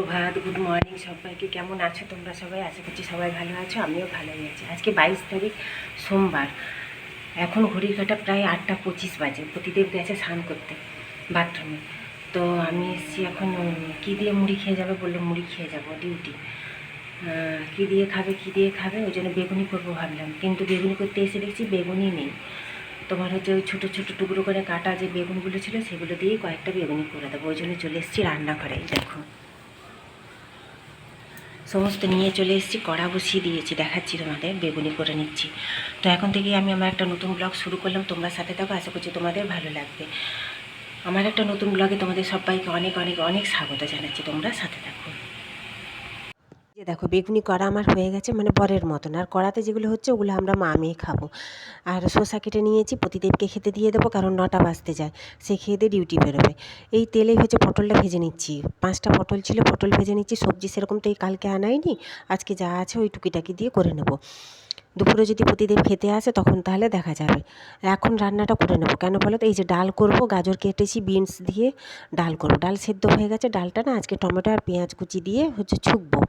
সুপ্রভাত good morning সবাইকে। কেমন আছো তোমরা সবাই? আশা করছি সবাই ভালো আছো, আমিও ভালোই আছি। আজকে বাইশ তারিখ, সোমবার। এখন ঘড়ির কাটা প্রায় আটটা পঁচিশ বাজে। প্রতিদেব গেছে স্নান করতে, বাথরুমে। তো আমি এসেছি এখন, কী দিয়ে মুড়ি খেয়ে যাবে বলল মুড়ি খেয়ে যাব ডিউটি কী দিয়ে খাবে, কী দিয়ে খাবে? ওই জন্য বেগুনি করব ভাবলাম। কিন্তু বেগুনি করতে এসে দেখছি বেগুনি নেই। তোমার হচ্ছে ওই ছোটো ছোটো টুকরো করে কাটা যে বেগুনগুলো ছিল, সেগুলো দিয়েই কয়েকটা বেগুনি করে দেবো। ওই জন্য চলে এসেছি রান্নাঘরে দেখো। সমস্ত নিয়ে চলে এসেছি, কড়া বসিয়ে দিয়েছি, দেখাচ্ছি তোমাদের, বেগুনি করে নিচ্ছি। তো এখন থেকেই আমি আমার একটা নতুন ব্লগ শুরু করলাম, তোমরা সাথে থাকো, আশা করছি তোমাদের ভালো লাগবে। আমার একটা নতুন ব্লগে তোমাদের সবাইকে অনেক অনেক অনেক স্বাগত জানাচ্ছি, তোমরা সাথে থাকো। যে দেখো বেগুনি কড়া আমার হয়ে গেছে মানে বরের মতন। আর কড়াতে যেগুলো হচ্ছে ওগুলো আমরা মা মেয়ে খাব। আর শসা কেটে নিয়েছি, প্রতিদেবকে খেতে দিয়ে দেবো, কারণ নটা বাজতে যায়। সে খেয়ে দিয়ে ডিউটি বেরোবে। এই তেলেই হচ্ছে পটলটা ভেজে নিচ্ছি। পাঁচটা পটল ছিল, পটল ভেজে নিচ্ছি। সবজি সেরকম তো এই কালকে আনাইনি। আজকে যা আছে ওই টুকিটাকি দিয়ে করে নেব। দুপুরে যদি প্রতিদেব খেতে আসে, তখন তাহলে দেখা যাবে। এখন রান্নাটা করে নেব। কেন বলো তো? এই যে ডাল করব, গাজর কেটেছি, বিনস দিয়ে ডাল করব। ডাল সেদ্ধ হয়ে গেছে। ডালটা না আজকে টমেটো আর পেঁয়াজ কুচি দিয়ে হচ্ছে ছুকবো।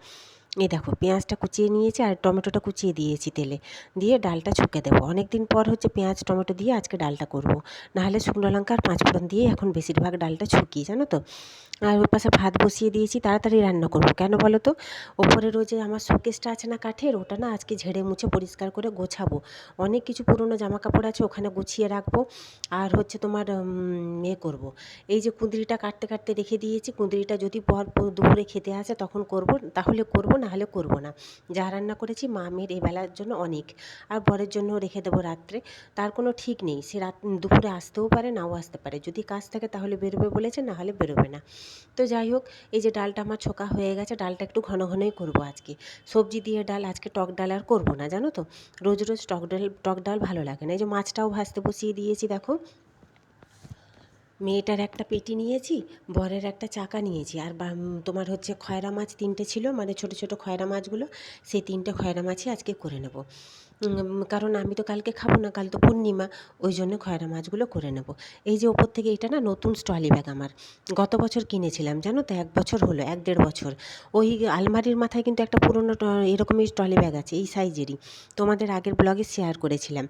এই দেখো, পেঁয়াজটা কুচিয়ে নিয়েছি আর টমেটোটা কুচিয়ে দিয়েছি তেলে। দিয়ে ডালটা ছুঁকে দেবো। অনেক দিন পর হচ্ছে পেঁয়াজ, টমেটো দিয়ে আজকে ডালটা করব। নাহলে শুকনো লঙ্কা আর পাঁচফোড়ন দিয়ে এখন বেশিরভাগ ডালটা ছুকি জানো তো? আর ওর পাশে ভাত বসিয়ে দিয়েছি, তাড়াতাড়ি রান্না করব। কেন বলো তো? ওপরের ওই যে আমার শোকেসটা আছে না কাঠের, ওটা না আজকে ঝেড়ে মুছে পরিষ্কার করে গোছাবো। অনেক কিছু পুরনো জামা কাপড় আছে, ওখানে গুছিয়ে রাখব। আর হচ্ছে তোমার এ করব। এই যে কুঁদরিটা কাটতে কাটতে রেখে দিয়েছি, কুঁদরিটা যদি পর দুপুরে খেতে আসে তখন করব, তাহলে করব না হলে করব না। যা রান্না করেছি মা মেয়ের এই বেলার জন্য অনেক। আর বরের জন্য রেখে দেবো রাত্রে। তার কোনো ঠিক নেই। সে রাত দুপুরে আসতেও পারে, নাও আসতে পারে। যদি কাজ থাকে তাহলে বেরোবে বলেছে না হলে বেরোবে না। তো যাই হোক, এই যে ডালটা আমার ছোকা হয়ে গেছে, ডালটা একটু ঘন ঘনই করব আজকে। সবজি দিয়ে ডাল, আজকে টক ডাল আর করব না, জানো তো? রোজ রোজ টক ডাল টক ডাল ভালো লাগে না। এই যে মাছটাও ভাজতে বসিয়ে দিয়েছি, দেখো। মেয়েটার একটা পেটি নিয়েছি, বরের একটা চাকা নিয়েছি। আর তোমার হচ্ছে খয়রা মাছ তিনটে ছিল মানে ছোট ছোট খয়রা মাছগুলো, সেই তিনটে খয়রা মাছই আজকে করে নেব। কারণ আমি তো কালকে খাব না, কাল তো পূর্ণিমা, ওই জন্য খয়রা মাছগুলো করে নেব। এই যে ওপর থেকে এটা না নতুন স্টলি ব্যাগ আমার। গত বছর কিনেছিলাম, জানো তো, এক বছর হলো, এক দেড় বছর। ওই আলমারির মাথায় কিন্তু একটা পুরনো এরকমই ট্রলি ব্যাগ আছে, এই সাইজেরই। তোমাদের আগের ব্লগে শেয়ার করেছিলাম।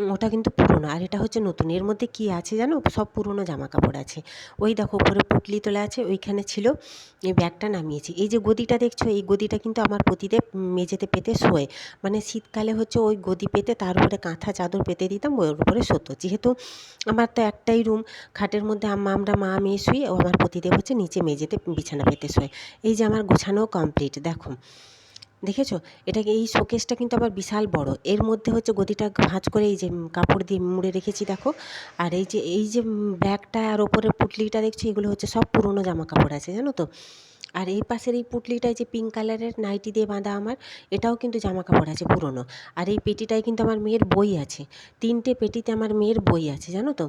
ওটা কিন্তু পুরনো। আর এটা হচ্ছে নতুন। এর মধ্যে কি আছে জানো? সব পুরনো জামা কাপড় আছে। ওই দেখো, উপরে পুটলি তোলা আছে, ওইখানে ছিল। এই ব্যাগটা নামিয়েছি। এই যে গদিটা দেখছ, এই গদিটা কিন্তু আমার প্রতিদেব মেঝেতে পেতে শোয়। মানে শীতকালে হচ্ছে ওই গদি পেতে, তার উপরে কাঁথা চাদর পেতে দিতাম, ওর উপরে শোতো। যেহেতু আমার তো একটাই রুম, খাটের মধ্যে আম- আমরা মা, মেয়ে শুই ও আমার প্রতিদেব হচ্ছে নিচে মেঝেতে বিছানা পেতে শোয়। এই যে আমার গোছানো কমপ্লিট, দেখো। দেখেছ? এটাকে এই শোকেসটা কিন্তু আবার বিশাল বড়। এর মধ্যে হচ্ছে গদিটা ভাঁজ করে এই যে কাপড় দিয়ে মুড়ে রেখেছি, দেখো। আর এই যে এই যে ব্যাগটা আর ওপরের পুটলিটা দেখছ, এগুলো হচ্ছে সব পুরনো জামা কাপড় আছে, জানো তো? আর এই পাশের এই পুটলিটায় যে পিঙ্ক কালারের নাইটি দিয়ে বাঁধা আমার, এটাও কিন্তু জামা কাপড় আছে পুরনো। আর এই পেটিটায় কিন্তু আমার মেয়ের বই আছে। তিনটে পেটিতে আমার মেয়ের বই আছে, জানো তো?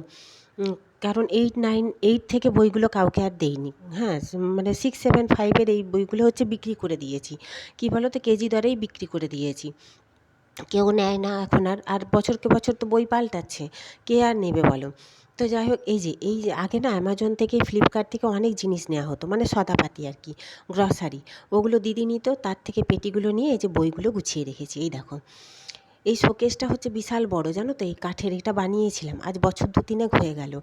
কারণ এইট নাইন এইট থেকে বইগুলো কাউকে আর দেইনি। হ্যাঁ মানে সিক্স সেভেন ফাইভের এই বইগুলো হচ্ছে বিক্রি করে দিয়েছি। কী বলো তো কেজি দরেই বিক্রি করে দিয়েছি। কেউ নেয় না এখন আর আর বছরকে বছর তো বই পাল্টাচ্ছে। কে আর নেবে বলো? তো যাই হোক, এই যে এই যে, আগে না অ্যামাজন থেকে ফ্লিপকার্ট থেকে অনেক জিনিস নেওয়া হতো মানে সদাপাতি আর কি গ্রসারি ওগুলো দিদি নিত, তার থেকে পেটিগুলো নিয়ে এই যে বইগুলো গুছিয়ে রেখেছি। এই দেখো। এই শোকেসটা হচ্ছে বিশাল বড়, জানো তো? এই কাঠের এটা বানিয়েছিলাম। আজ বছর দু তিনেক হয়ে গেল।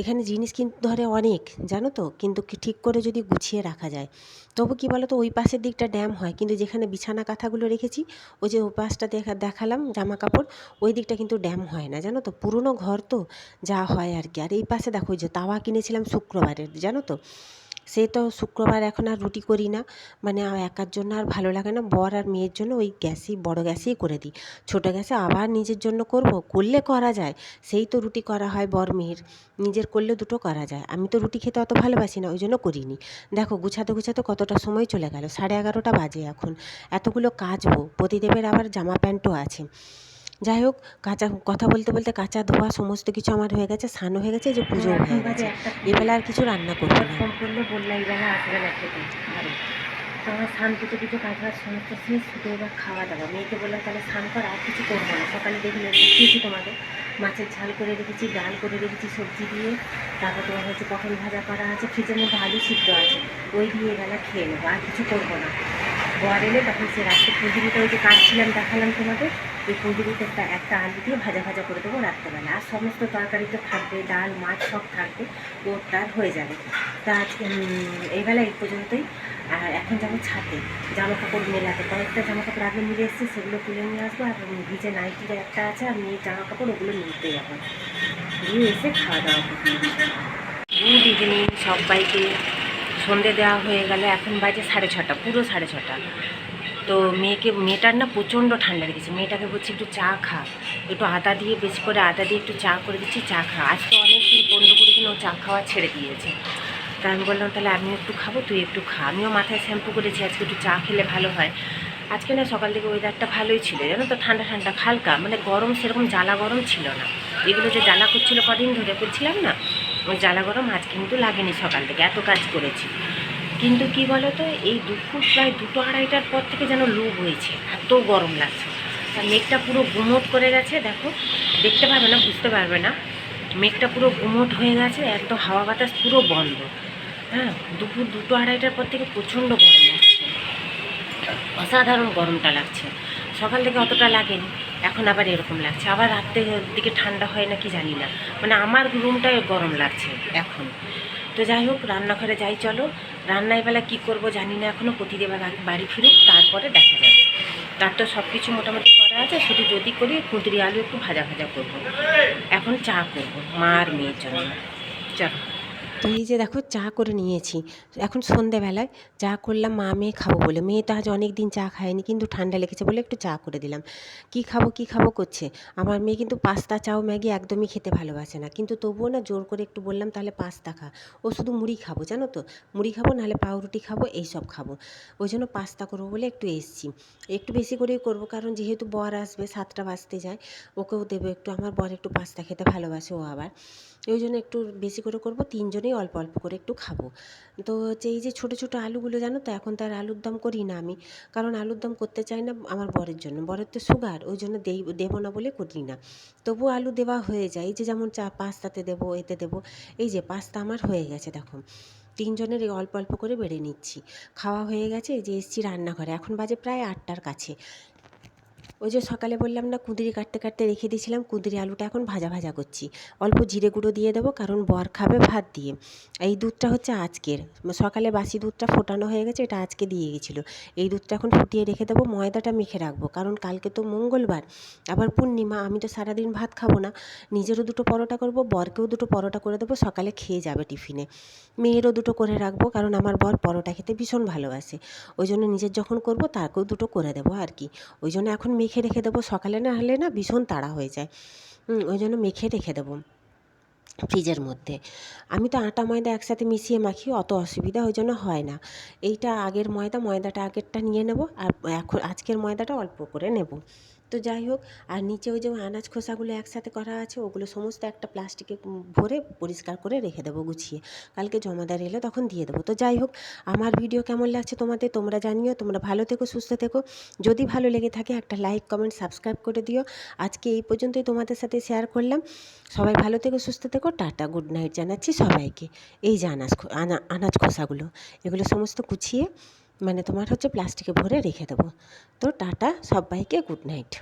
এখানে জিনিস কিন্তু ধরে অনেক, জানো তো? কিন্তু ঠিক করে যদি গুছিয়ে রাখা যায়। তবু কি বলো তো ওই পাশের দিকটা ড্যাম হয়, কিন্তু যেখানে বিছানা কাঁথাগুলো রেখেছি, ওই যে ওই পাশটা দেখা, দেখালাম জামা কাপড় ওই দিকটা কিন্তু ড্যাম হয় না, জানো তো? পুরনো ঘর তো, যা হয় আর কি। আর এই পাশে দেখো যে তাওয়া কিনেছিলাম শুক্রবারের, জানো তো? সে তো শুক্রবার এখন আর রুটি করি না। মানে একার জন্য আর ভালো লাগে না। বর আর মেয়ের জন্য ওই গ্যাসই, বড় গ্যাসেই করে দিই। ছোটো গ্যাসে আবার নিজের জন্য করব। করলে করা যায়। সেই তো রুটি করা হয় বর মেয়ের। নিজের করলে দুটো করা যায়। আমি তো রুটি খেতে অত ভালোবাসি না, ওই জন্য করিনি। দেখো, গুছাতে গুছাতে কতটা সময় চলে গেল? সাড়ে এগারোটা বাজে এখন। এতগুলো কাচবো। প্রতিদেবের আবার জামা প্যান্টও আছে। যাই হোক কাঁচা কথা বলতে বলতে কাঁচা ধোয়া সমস্ত কিছু আমার হয়ে গেছে স্নানও হয়ে গেছে যে পুজো হয়ে গেছে। এবেলা আর কিছু রান্না করব না। ফোন করলে বললে এই বেলা আসবে না খেতে তো আমার স্নান পুজো কিছু কাজ বাজ সমস্ত শেষ শুধু এবার খাওয়া দাওয়া। মেয়েকে বললাম তাহলে স্নান কর আর কিছু করব না। সকালে দেখলে দেখিয়েছি তোমাকে। মাছের ঝাল করে রেখেছি ডাল করে রেখেছি সবজি দিয়ে। তারপর তোমার হচ্ছে পটল ভাজা করা আছে ফ্রিজের মধ্যে আলু সিদ্ধ আছে। ওই দিয়ে এবেলা খেয়ে নেব আর কিছু করব না। বর এলে তখন সে রাত্রে কুঁদুরিটা ওই যে কাটছিলাম দেখালাম তোমাদের ওই কুঁদুরিতে একটা একটা আলু দিয়ে ভাজা ভাজা করে দেবো রাত্রেবেলা। আর সমস্ত তরকারি তো থাকবে ডাল মাছ সব থাকবে ওর তার হয়ে যাবে। তা উম, এই পর্যন্তই। আর এখন যাব ছাদে জামা কাপড় মেলাতে। কয়েকটা জামা কাপড় আগে মিলে এসছে সেগুলো তুলে নিয়ে আসব। আর ভিজে নাইটির একটা আছে আর মেয়ের জামা কাপড় ওগুলো নিতে যাব। দিয়ে এসে খাওয়া দাওয়া করতে গুড ইভিনিং সবাইকে। সন্ধে দেওয়া হয়ে গেল, এখন বাজে সাড়ে ছটা, পুরো সাড়ে ছটা। তো মেয়েকে, মেয়েটার না প্রচণ্ড ঠান্ডা লেগেছে, মেয়েটাকে বলছি একটু চা খা। একটু আদা দিয়ে বেশি করে আদা দিয়ে একটু চা করে দিচ্ছি, চা খা। আজ তো অনেক দিন পনেরো কুড়ি দিন ও চা খাওয়া ছেড়ে দিয়েছে। তা আমি বললাম, তাহলে আমিও একটু খাব, তুই একটু খা। আমিও মাথায় শ্যাম্পু করেছি, আজকে একটু চা খেলে ভালো হয়। আজকে না সকাল থেকে ওয়েদারটা ভালোই ছিল, জানো তো, ঠান্ডা ঠান্ডা, হালকা। মানে গরম সেরকম জ্বালা গরম ছিল না। এগুলো যে জ্বালা করছিল কদিন ধরে, বলছিলাম না? ওই জ্বালা গরম আজ কিন্তু লাগেনি সকাল থেকে, এত কাজ করেছি। কিন্তু কি বলো তো এই দুপুর প্রায় দুটো আড়াইটার পর থেকে যেন লু হয়েছে, এত গরম লাগছে। আর মেঘটা পুরো গুমোট করে গেছে, দেখো, দেখতে পারবে না, বুঝতে পারবে না। মেঘটা পুরো গুমোট হয়ে গেছে একদম হাওয়া বাতাস পুরো বন্ধ। হ্যাঁ দুপুর দুটো আড়াইটার পর থেকে প্রচণ্ড গরম লাগছে। অসাধারণ গরমটা লাগছে। সকাল থেকে অতটা লাগেনি। এখন আবার এরকম লাগছে। আবার রাত্রের দিকে ঠান্ডা হয় না কি জানি না। মানে আমার রুমটাই গরম লাগছে এখন। তো যাই হোক, রান্নাঘরে যাই, চলো। রান্নায় বেলা কী করব জানি না এখনও প্রতিদেবার বাড়ি ফিরুক, তারপরে দেখা যাবে। তার তো সব কিছু মোটামুটি করা আছে। শুধু যদি করি কুঁদরি আলু একটু ভাজা ভাজা করব। এখন চা করব, মার মেয়ের জন্য। চলো। তো এই যে দেখো চা করে নিয়েছি। এখন সন্ধেবেলায় চা করলাম মা মেয়ে খাব বলে। মেয়ে তো আজ অনেক দিন চা খায়নি, কিন্তু ঠান্ডা লেগেছে বলে একটু চা করে দিলাম। কি খাব কি খাব করছে? আমার মেয়ে কিন্তু পাস্তা, চাও, ম্যাগি একদমই খেতে ভালোবাসে না। কিন্তু তবুও না জোর করে একটু বললাম, তাহলে পাস্তা খা। ও শুধু মুড়ি খাব, জানো তো? মুড়ি খাব, নাহলে পাউরুটি খাব এইসব খাব। ওই জন্য পাস্তা করব বলে একটু এসছি। একটু বেশি করেই করব, কারণ যেহেতু বর আসবে, সাতটা বাজতে যায়, ওকেও দেবো একটু। আমার বর একটু পাস্তা খেতে ভালোবাসে, ও আবার। ওই জন্য একটু বেশি করে করব, তিনজনেই অল্প অল্প করে একটু খাব। তো হচ্ছে এই যে ছোটো ছোটো আলুগুলো জানো তো, এখন তার আলুর দম করি না আমি। কারণ আলুর দম করতে চাই না আমার বরের জন্য। বরের তো সুগার ওই জন্য দেই, দেবো না বলে করি না। তবু আলু দেওয়া হয়ে যায়। এই যে যেমন চা, পাস্তাতে দেবো, এতে দেবো। এই যে পাস্তা আমার হয়ে গেছে দেখো। তিনজনের এই অল্প অল্প করে বেড়ে নিচ্ছি। খাওয়া হয়ে গেছে যে এসছি রান্নাঘরে। এখন বাজে প্রায় আটটার কাছে। ওই যে সকালে বললাম না, কুঁদরি কাটতে কাটতে রেখে দিয়েছিলাম, কুঁদরি আলুটা এখন ভাজা ভাজা করছি। অল্প জিরে গুঁড়ো দিয়ে দেবো, কারণ বর খাবে ভাত দিয়ে। এই দুধটা হচ্ছে আজকের। সকালে বাসি দুধটা ফোটানো হয়ে গেছে, এটা আজকে দিয়ে গেছিল। এই দুধটা এখন ফুটিয়ে রেখে দেবো, ময়দাটা মেখে রাখব, কারণ কালকে তো মঙ্গলবার। আবার পূর্ণিমা, আমি তো সারাদিন ভাত খাব না। নিজেরও দুটো পরোটা করব, বরকেও দুটো পরোটা করে দেবো, সকালে খেয়ে যাবে টিফিনে। মেয়েরও দুটো করে রাখব, কারণ আমার বর পরোটা খেতে ভীষণ ভালোবাসে। ওই জন্য নিজের যখন করব, তাকেও দুটো করে দেবো আর কি। ওই জন্য এখন মেখে রেখে দেবো। সকালে না হলে না ভীষণ তাড়া হয়ে যায়। ওই জন্য মেখে রেখে দেবো ফ্রিজের মধ্যে। আমি তো আটা, ময়দা একসাথে মিশিয়ে মাখি, অত অসুবিধা ওই জন্য হয় না। এইটা আগের ময়দা, ময়দাটা আগেরটা নিয়ে নেব, আর এখন, আজকের ময়দাটা অল্প করে নেব। তো যাই হোক, আর নিচে ওই যে আনাজ খোসাগুলো একসাথে করা আছে, ওগুলো সমস্ত একটা প্লাস্টিকে ভরে পরিষ্কার করে রেখে দেবো গুছিয়ে। কালকে জমাদার এলে তখন দিয়ে দেবো। তো যাই হোক, আমার ভিডিও কেমন লাগছে তোমাদের তোমরা জানিও, তোমরা ভালো থেকো, সুস্থ থেকো। যদি ভালো লেগে থাকে একটা লাইক কমেন্ট সাবস্ক্রাইব করে দিও। আজকে এই পর্যন্তই তোমাদের সাথে শেয়ার করলাম। সবাই ভালো থেকো, সুস্থ থেকো, টাটা গুড নাইট জানাচ্ছি সবাইকে। এই যে আনাজ আনাজ খোসাগুলো, এগুলো সমস্ত গুছিয়ে মানে তোমার হচ্ছে প্লাস্টিকে ভরে রেখে দেবো। তো টাটা সবাইকে গুড নাইট